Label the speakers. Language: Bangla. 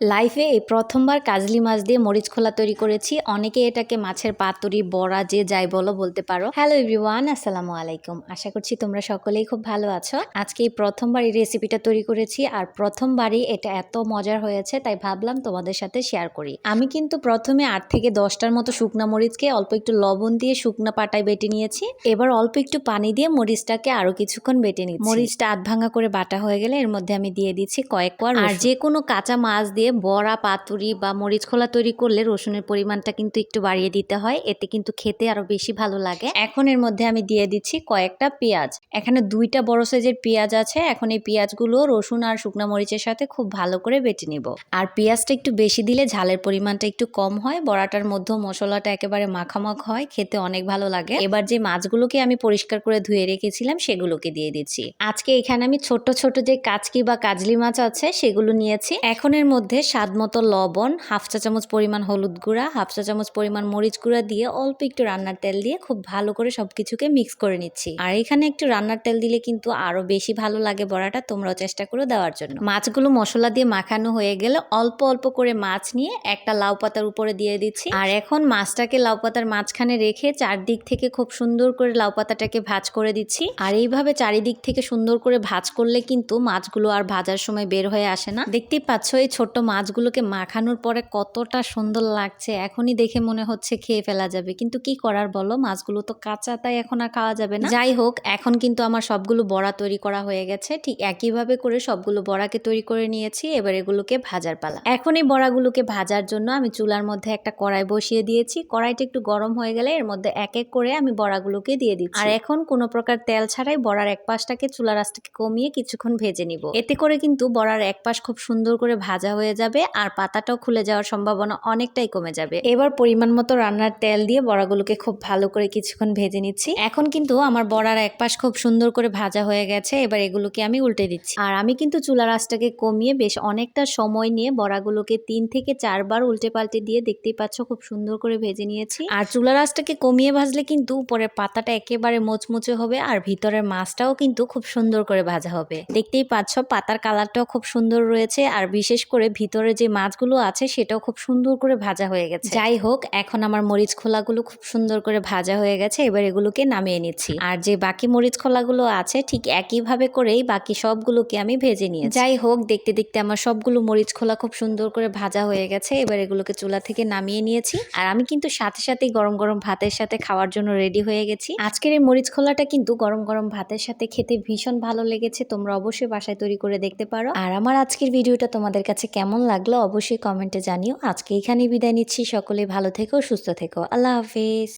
Speaker 1: লাইফে এই প্রথমবার কাজলি মাছ দিয়ে মরিচ খোলা তৈরি করেছি। অনেকে এটাকে মাছের পাতুরি, বড়া, যে যাই বলো বলতে পারো। হ্যালো এভরিওয়ান আসসালামু আলাইকুম। আশা করছি তোমরা সকলেই খুব ভালো আছো। আজকে এই প্রথমবার এই রেসিপিটা তৈরি করেছি আর প্রথমবারই এটা এত মজার হয়েছে, তাই ভাবলাম তোমাদের সাথে শেয়ার করি। আমি কিন্তু প্রথমে আট থেকে দশটার মতো শুকনা মরিচকে অল্প একটু লবণ দিয়ে শুকনা পাটায় বেটে নিয়েছি। এবার অল্প একটু পানি দিয়ে মরিচটাকে আরও কিছুক্ষণ বেটে নিচ্ছি। মরিচটা আধ ভাঙা করে বাটা হয়ে গেলে এর মধ্যে আমি দিয়ে দিচ্ছি কয়েক কোয়া আর যে কোনো কাঁচা মাছ দিয়ে বড়া, পাতুরি বা মরিচ খোলা তৈরি করলে রসুনের পরিমাণটা কিন্তু একটু বাড়িয়ে দিতে হয়। এতে কিন্তু খেতে আরও বেশি ভালো লাগে। এখন এর মধ্যে আমি দিয়ে দিচ্ছি কয়েকটা পেঁয়াজ। এখানে দুইটা বড় সাইজের পেঁয়াজ আছে। এখন এই পেঁয়াজগুলো রসুন আর শুকনো মরিচের সাথে খুব ভালো করে বেটে নিব। আর পেঁয়াজটা একটু বেশি দিলে ঝালের পরিমাণটা একটু কম হয়। বড়াটার মধ্যে মশলাটা একেবারে মাখামাখ হয়। খেতে অনেক ভালো লাগে। এবার যে মাছগুলোকে আমি পরিষ্কার করে ধুয়ে রেখেছিলাম, সেগুলোকে দিয়ে দিচ্ছি। আজকে এখানে আমি ছোট ছোট যে কাচকি বা কাজলি মাছ আছে, সেগুলো নিয়েছি। এখন এর মধ্যে স্বাদ মতো লবণ, হাফ চা চামচ পরিমাণ হলুদ গুঁড়া, হাফ চা চামচ পরিমাণ মরিচ গুঁড়া দিয়ে অল্প একটু রান্নার তেল দিয়ে খুব ভালো করে সবকিছুকে মিক্স করে নিচ্ছি। আর এখানে একটু রান্নার তেল দিলে কিন্তু আরও বেশি ভালো লাগে বড়াটা, তোমরাও চেষ্টা করে দেওয়ার জন্য। মাছগুলো মশলা দিয়ে মাখানো হয়ে গেলে অল্প অল্প করে মাছ নিয়ে একটা লাউ পাতার উপরে দিয়ে দিচ্ছি। আর এখন মাছটাকে লাউ পাতার মাঝখানে রেখে চারদিক থেকে খুব সুন্দর করে লাউ পাতাটাকে ভাজ করে দিচ্ছি। আর এইভাবে চারিদিক থেকে সুন্দর করে ভাজ করলে কিন্তু মাছগুলো আর ভাজার সময় বের হয়ে আসে না। দেখতেই পাচ্ছ এই ছোট্ট মাছগুলোকে মাখানোর পরে কতটা সুন্দর লাগছে, এখনই দেখে মনে হচ্ছে খেয়ে ফেলা যাবে। কিন্তু কি করার বলো, মাছগুলো তো কাঁচা, তাই এখন আর খাওয়া যাবে না। যাই হোক, এখন কিন্তু আমার সবগুলো বড়া তৈরি করা হয়ে গেছে। ঠিক একইভাবে করে সবগুলো বড়াকে তৈরি করে নিয়েছি, এবার এগুলোকে ভাজার পালা। এখন এই বড়াগুলোকে ভাজার জন্য আমি চুলার মধ্যে একটা কড়াই বসিয়ে দিয়েছি। কড়াইটা একটু গরম হয়ে গেলে এর মধ্যে এক এক করে আমি বড়াগুলোকে দিয়ে দিচ্ছি। আর এখন কোনো প্রকার তেল ছাড়াই বড়ার এক পাশটাকে চুলার আঁচটাকে কমিয়ে কিছুক্ষণ ভেজে নিব। এতে করে কিন্তু বড়ার এক পাশ খুব সুন্দর করে ভাজা হয়ে যাবে আর পাতাটাও খুলে যাওয়ার সম্ভাবনা অনেকটাই কমে যাবে। এবার পরিমাণ মতো রান্নার তেল দিয়ে বড়াগুলোকে খুব ভালো করে কিছুক্ষণ ভেজে নিচ্ছি। এখন কিন্তু আমার বড়ার এক পাশ খুব সুন্দর করে ভাজা হয়ে গেছে, এবার এগুলোকে আমি উল্টে দিচ্ছি। আর আমি কিন্তু চুলার আঁচটাকে কমিয়ে বেশ অনেকটা সময় নিয়ে বড়াগুলোকে তিন থেকে চারবার উল্টে পাল্টে দিয়ে দেখতেই পাচ্ছ খুব সুন্দর করে ভেজে নিয়েছি। আর চুলার আঁচটাকে কমিয়ে ভাজলে কিন্তু উপরের পাতাটা একেবারে মোচমুচে হবে আর ভিতরের মাছটাও কিন্তু খুব সুন্দর করে ভাজা হবে। দেখতেই পাচ্ছ পাতার কালারটাও খুব সুন্দর রয়েছে আর বিশেষ করে ভিতরে যে মাছগুলো আছে সেটাও খুব সুন্দর করে ভাজা হয়ে গেছে। যাই হোক এখন আমার মরিচ খোলাগুলো খুব সুন্দর করে ভাজা হয়ে গেছে এবার এগুলোকে নামিয়ে নিচ্ছি। আর যে বাকি মরিচ খোলাগুলো আছে ঠিক একইভাবে করেই বাকি সবগুলোকে আমি ভেজে নিয়ে যাই হোক দেখতে দেখতে আমার সবগুলো মরিচ খোলা খুব সুন্দর করে ভাজা হয়ে গেছে এবার এগুলোকে চুলা থেকে নামিয়ে নিয়েছি। আর আমি কিন্তু সাথে সাথেই গরম গরম ভাতের সাথে খাওয়ার জন্য রেডি হয়ে গেছি। আজকের এই মরিচ খোলাটা কিন্তু গরম গরম ভাতের সাথে খেতে ভীষণ ভালো লেগেছে তোমরা অবশ্যই বাসায় তৈরি করে দেখতে পারো। আর আমার আজকের ভিডিওটা তোমাদের কাছে কেমন লাগল অবশ্যই কমেন্টে জানিও। আজকে এখানেই বিদায় নিচ্ছি। সকলে ভালো থেকো, সুস্থ থেকো। আল্লাহ হাফিজ।